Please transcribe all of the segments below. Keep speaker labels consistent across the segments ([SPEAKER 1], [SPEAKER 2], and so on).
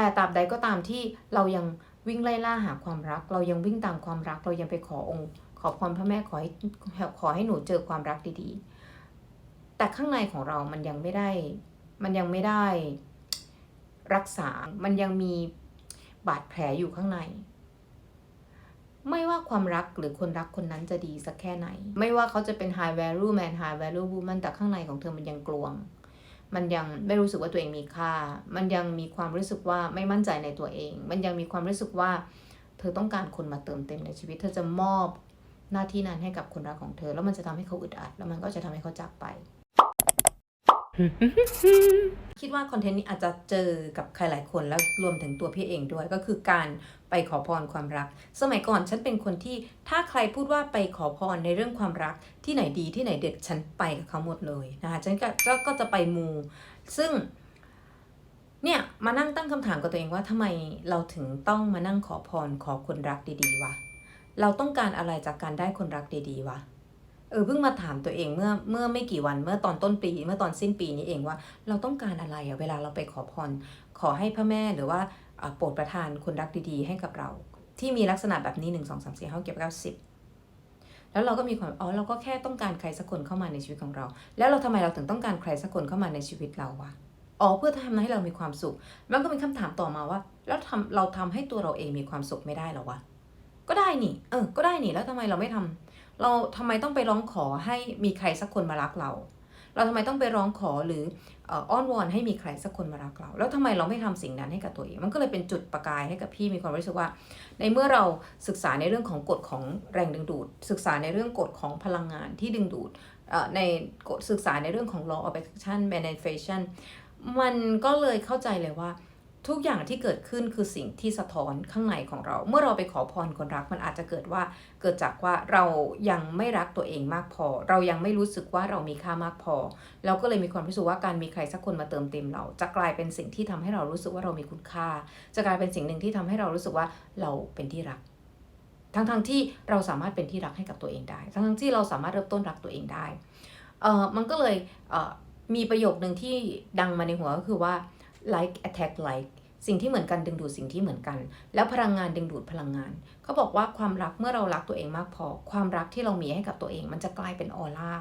[SPEAKER 1] แต่ตราบใดก็ตามที่เรายังวิ่งไล่ล่าหาความรัก เรายังวิ่งตามความรัก เรายังไปขอองค์ ขอพรพระแม่ขอให้ขอให้หนูเจอความรักดีๆ แต่ข้างในของเรามันยังไม่ได้ มันยังไม่ได้รักษา มันยังมีบาดแผลอยู่ข้างใน ไม่ว่าความรักหรือคนรักคนนั้นจะดีสักแค่ไหน ไม่ว่าเขาจะเป็น high value man high value woman แต่ข้างในของเธอมันยังกลวง มันยังไม่รู้สึกว่าตัวเองมีค่า มันยังมีความรู้สึกว่าไม่มั่นใจในตัวเอง มันยังมีความรู้สึกว่า เธอต้องการคนมาเติมเต็มในชีวิต เธอจะมอบหน้าที่นั้นให้กับคนรักของเธอ แล้วมันจะทำให้เขาอึดอัด แล้วมันก็จะทำให้เขาจากไป คิดว่าคอนเทนต์นี้อาจจะเจอกับใครหลายคนแล้วรวมถึงตัวพี่เองด้วยก็คือการไปขอพรความรัก สมัยก่อนฉันเป็นคนที่ถ้าใครพูดว่าไปขอพรในเรื่องความรัก ที่ไหนดีที่ไหนเด็ดฉันไปกับเขาหมดเลยนะคะฉันก็ก็ก็จะไปมู ซึ่งเนี่ยมานั่งตั้งคำถามกับตัวเองว่าทำไมเราถึงต้องมานั่งขอพรขอคนรักดีๆวะเราต้องการอะไรจากการได้คนรักดีๆวะ เออเพิ่งมาถามตัวเองเมื่อเมื่อไม่กี่วันเมื่อตอนต้นปี เมื่อตอนสิ้นปีนี้เองว่า เราต้องการอะไรอะเวลาเราไปขอพร ขอให้พระแม่หรือว่าโปรดประทานคนรักดีๆ ให้กับเรา ที่มีลักษณะแบบนี้หนึ่งสองสามสี่ห้าเก็บเก้าสิบแล้วเราก็มีความอ๋อเราก็แค่ต้องการใครสักคนเข้ามาในชีวิตของเรา แล้วเราทำไมเราถึงต้องการใครสักคนเข้ามาในชีวิตเราวะอ๋อเพื่อทำให้เรามีความสุข มันก็มีคำถามต่อมาว่า แล้วทำเราทำให้ตัวเราเองมีความสุขไม่ได้หรอวะก็ได้นี่ เออ ก็ได้นี่แล้วทำไมเราไม่ทำ เราทำไมต้องไปร้องขอให้มีใครสักคนมารักเรา เราทำไมต้องไปร้องขอหรืออ่ออ้อนวอนให้มีใครสักคนมารักเรา แล้วทำไมเราไม่ทำสิ่งนั้นให้กับตัวเอง มันก็เลยเป็นจุดประกายให้กับพี่มีความรู้สึกว่า ในเมื่อเราศึกษาในเรื่องของกฎของแรงดึงดูด ศึกษาในเรื่องกฎของพลังงานที่ดึงดูดในกฎศึกษาในเรื่องของ law of attraction manifestation มันก็เลยเข้าใจเลยว่า ทุกอย่างที่เกิดขึ้นคือสิ่งที่สะท้อนข้างในของเรา เมื่อเราไปขอพรคนรักมันอาจจะเกิดว่า เกิดจากว่าเรายังไม่รักตัวเองมากพอ เรายังไม่รู้สึกว่าเรามีค่ามากพอ เราก็เลยมีความรู้สึกว่าการมีใครสักคนมาเติมเต็มเรา จะกลายเป็นสิ่งที่ทำให้เรารู้สึกว่าเรามีคุณค่า จะกลายเป็นสิ่งหนึ่งที่ทำให้เรารู้สึกว่าเราเป็นที่รัก ทั้งๆทที่เราสามารถเป็นที่รักให้กับตัวเองได้ ทั้งๆที่เราสามารถเริ่มต้นรักตัวเองได้เออมันก็เลยเออมีประโยคนึงที่ดังมาในหัวก็คือว่า like attack like สิ่งที่เหมือนกันดึงดูดสิ่งที่เหมือนกัน แล้วพลังงานดึงดูดพลังงาน เขาบอกว่าความรักเมื่อเรารักตัวเองมากพอ ความรักที่เรามีให้กับตัวเอง มันจะกลายเป็นออร่า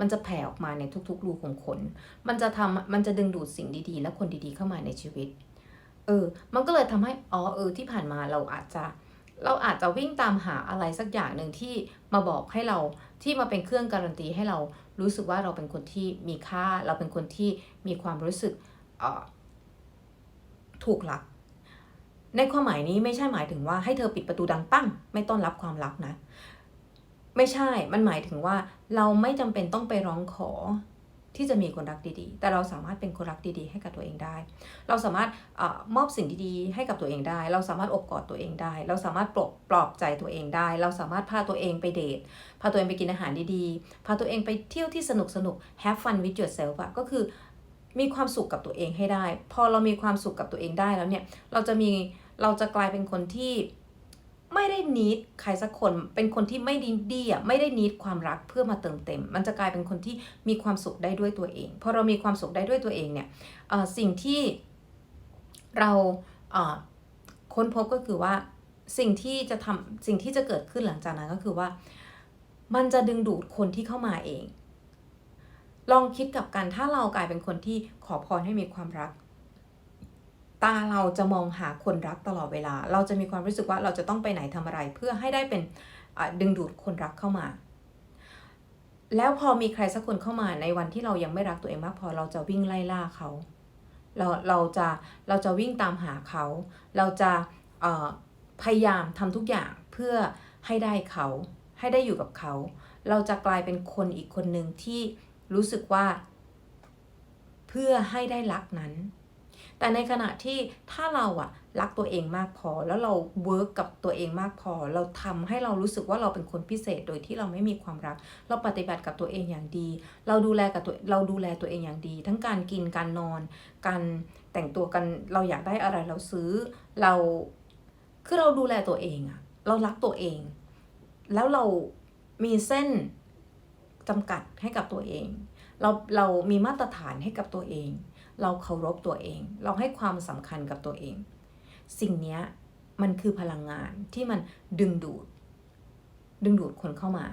[SPEAKER 1] มันจะแผ่ออกมาในทุกๆรูขุมขน มันจะทำมันจะดึงดูดสิ่งดีๆ และคนดีๆเข้ามาในชีวิต เออ มันก็เลยทำให้ อ๋อ เออ ที่ผ่านมาเราอาจจะ เราอาจจะวิ่งตามหาอะไรสักอย่างหนึ่งที่มาบอกให้เรา ที่มาเป็นเครื่องการันตีให้เรารู้สึกว่าเราเป็นคนที่มีค่า เราเป็นคนที่มีความรู้สึก เอ่อ ถูกรัก ในความหมายนี้ไม่ใช่หมายถึงว่าให้เธอปิดประตูดังปั้ง ไม่ต้อนรับความรักนะ ไม่ใช่ มันหมายถึงว่าเราไม่จำเป็นต้องไปร้องขอที่จะมีคนรักดีๆ แต่เราสามารถเป็นคนรักดีๆ ให้กับตัวเองได้ เราสามารถออมอบสิ่งดีๆ ให้กับตัวเองได้ เราสามารถอบกอดตัวเองได้ เราสามารถปลอบปลอบใจตัวเองได้ เราสามารถพาตัวเองไปเดท พาตัวเองไปกินอาหารดีๆ พาตัวเองไปเที่ยวที่สนุกสนุก have fun with yourself อะก็คือ มีความสุขกับตัวเองให้ได้ พอเรามีความสุขกับตัวเองได้แล้วเนี่ย เราจะมีเราจะกลายเป็นคนที่ไม่ได้นิดใครสักคนเป็นคนที่ไม่ดีดีอะไม่ได้นิดความรักเพื่อมาเติมเต็ม มันจะกลายเป็นคนที่มีความสุขได้ด้วยตัวเองพอเรามีความสุขได้ด้วยตัวเองเนี่ยเออสิ่งที่เราค้นพบก็คือว่าสิ่งที่จะทำสิ่งที่จะเกิดขึ้นหลังจากนั้นก็คือว่า มันจะดึงดูดคนที่เข้ามาเอง ลองคิดกับกันถ้าเรากลายเป็นคนที่ขอพรให้มีความรัก ตาเราจะมองหาคนรักตลอดเวลา เราจะมีความรู้สึกว่าเราจะต้องไปไหนทำอะไร เพื่อให้ได้เป็นดึงดูดคนรักเข้ามา แล้วพอมีใครสักคนเข้ามาในวันที่เรายังไม่รักตัวเองมากพอเราจะวิ่งไล่ล่าเขา เราเราจะเราจะวิ่งตามหาเขา เราจะพยายามทำทุกอย่างเพื่อให้ได้เขา ให้ได้อยู่กับเขา เราจะกลายเป็นคนอีกคนหนึ่งที่ รู้สึกว่า เพื่อให้ได้รักนั้น แต่ในขณะที่ถ้าเราอะรักตัวเองมากพอแล้วเราเวิร์กกับตัวเองมากพอ เราทำให้เรารู้สึกว่าเราเป็นคนพิเศษโดยที่เราไม่มีความรัก เราปฏิบัติกับตัวเองอย่างดี เราดูแลกับตัวเราดูแลตัวเองอย่างดี ทั้งการกินการนอน การแต่งตัวกันเราอยากได้อะไรเราซื้อเราคือเราดูแลตัวเองอะเรารักตัวเอง แล้วเรามีเส้น จำกัดให้กับตัวเอง เราเรามีมาตรฐานให้กับตัวเอง เราเคารพตัวเอง เราให้ความสำคัญกับตัวเอง สิ่งนี้มันคือพลังงานที่มันดึงดูด ดึงดูดคนเข้ามา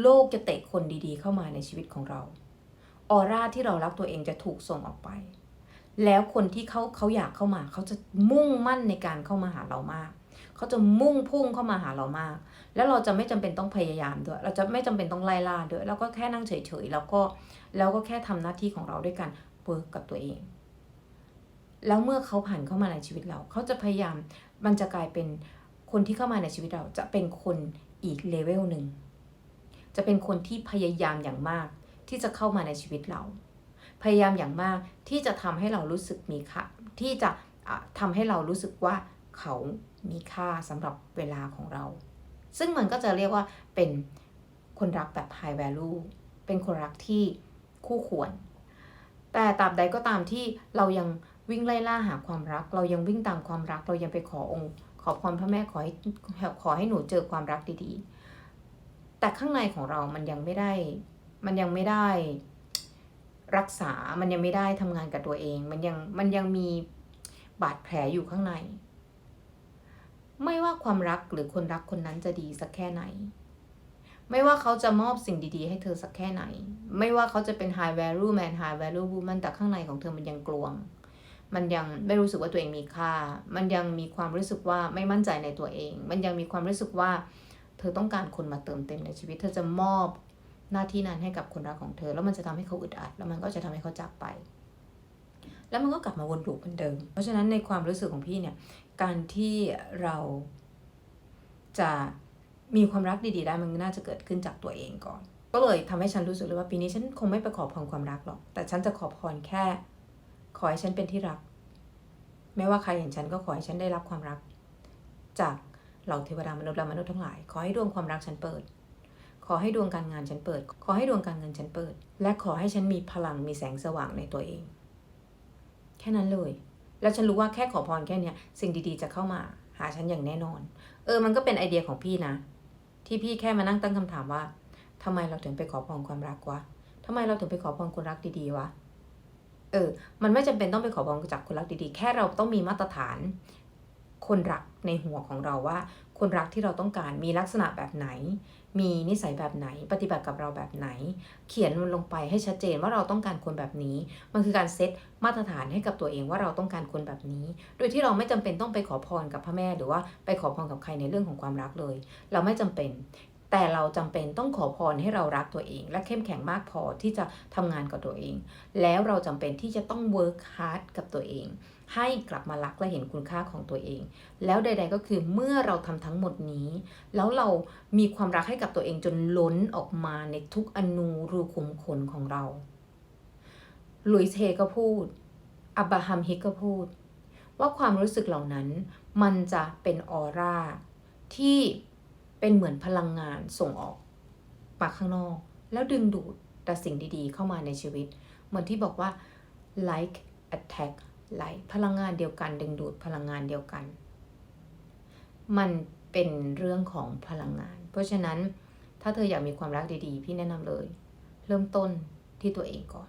[SPEAKER 1] โลกจะเตะคนดีๆ เข้ามาในชีวิตของเรา ออร่าที่เรารักตัวเองจะถูกส่งออกไป แล้วคนที่เขาเขาอยากเข้ามา เขาจะมุ่งมั่นในการเข้ามาหาเรามาก เขาจะมุ่งพุ่งเข้ามาหาเรามาก แล้วเราจะไม่จำเป็นต้องพยายามด้วย เราจะไม่จำเป็นต้องไล่ล่าด้วย เราก็แค่นั่งเฉยๆ แล้วก็แล้วก็แค่ทำหน้าที่ของเราด้วยกันเวิร์กกับตัวเอง แล้วเมื่อเขาผ่านเข้ามาในชีวิตเรา เขาจะพยายาม มันจะกลายเป็นคนที่เข้ามาในชีวิตเราจะเป็นคนอีกเลเวลหนึ่ง จะเป็นคนที่พยายามอย่างมากที่จะเข้ามาในชีวิตเรา พยายามอย่างมากที่จะทำให้เรารู้สึกมีค่าที่จะะทำให้เรารู้สึกว่าเขา มีค่าสำหรับเวลาของเรา ซึ่งมันก็จะเรียกว่าเป็นคนรักแบบ high value เป็นคนรักที่คู่ควร แต่ตราบใดก็ตามที่เรายังวิ่งไล่ล่าหาความรัก เรายังวิ่งตามความรัก เรายังไปขอองค์ ขอพรพระแม่ขอให้ขอให้หนูเจอความรักดีๆ แต่ข้างในของเรามันยังไม่ได้ มันยังไม่ได้รักษา มันยังไม่ได้ทำงานกับตัวเอง มันยัง มันยังมีบาดแผลอยู่ข้างใน ไม่ว่าความรักหรือคนรักคนนั้นจะดีสักแค่ไหน ไม่ว่าเขาจะมอบสิ่งดีๆ ให้เธอสักแค่ไหน ไม่ว่าเขาจะเป็น high value man high value woman แต่ข้างในของเธอมันยังกลวง มันยังไม่รู้สึกว่าตัวเองมีค่า มันยังมีความรู้สึกว่าไม่มั่นใจในตัวเอง มันยังมีความรู้สึกว่า เธอต้องการคนมาเติมเต็มในชีวิต เธอจะมอบหน้าที่นั้นให้กับคนรักของเธอ แล้วมันจะทำให้เขาอึดอัด แล้วมันก็จะทำให้เขาจากไป แล้วมันก็กลับมาวนลูปเหมือนเดิม เพราะฉะนั้นในความรู้สึกของพี่เนี่ย การที่เราจะมีความรักดีๆได้มันน่าจะเกิดขึ้นจากตัวเองก่อน ก็เลยทำให้ฉันรู้สึกเลยว่าปีนี้ฉันคงไม่ไปขอพรความรักหรอก แต่ฉันจะขอพรแค่ ขอให้ฉันเป็นที่รัก ไม่ว่าใครเห็นฉันก็ขอให้ฉันได้รับความรัก จากเหล่าเทวดามนุษย์และมนุษย์ทั้งหลาย ขอให้ดวงความรักฉันเปิด ขอให้ดวงการงานฉันเปิด ขอให้ดวงการเงินฉันเปิด และขอให้ฉันมีพลังมีแสงสว่างในตัวเอง แค่นั้นเลย แล้วฉันรู้ว่าแค่ขอพรแค่เนี้ยสิ่งดีๆจะเข้ามาหาฉันอย่างแน่นอน เออ มันก็เป็นไอเดียของพี่นะ ที่พี่แค่มานั่งตั้งคำถามว่าทำไมเราถึงไปขอพรความรักวะทำไมเราถึงไปขอพรคนรักดีๆวะ เออ มันไม่จำเป็นต้องไปขอพรจากคนรักดีๆ แค่เราต้องมีมาตรฐาน คนรักในหัวของเราว่า คนรักที่เราต้องการมีลักษณะแบบไหน มีนิสัยแบบไหน ปฏิบัติกับเราแบบไหน เขียนมันลงไปให้ชัดเจนว่าเราต้องการคนแบบนี้ มันคือการเซตมาตรฐานให้กับตัวเองว่าเราต้องการคนแบบนี้ โดยที่เราไม่จำเป็นต้องไปขอพรกับพระแม่ หรือว่าไปขอพรกับใครในเรื่องของความรักเลย เราไม่จำเป็น แต่เราจำเป็นต้องขอพรให้เรารักตัวเอง และเข้มแข็งมากพอที่จะทำงานกับตัวเอง แล้วเราจำเป็นที่จะต้อง work hard กับตัวเอง ให้กลับมารักและเห็นคุณค่าของตัวเอง แล้วใด ๆก็คือเมื่อเราทำทั้งหมดนี้ แล้วเรามีความรักให้กับตัวเองจนล้นออกมาในทุกอนูรูขุมขนของเราลุยเทก็พูด อับราฮัมฮิกก็พูด ว่าความรู้สึกเหล่านั้น มันจะเป็นออร่าที่ เป็นเหมือนพลังงานส่งออกมาข้างนอก แล้วดึงดูดแต่สิ่งดีๆ เข้ามาในชีวิต เหมือนที่บอกว่า like attack like พลังงานเดียวกัน ดึงดูดพลังงานเดียวกัน มันเป็นเรื่องของพลังงาน เพราะฉะนั้นถ้าเธออยากมีความรักดีๆ พี่แนะนำเลย เริ่มต้นที่ตัวเองก่อน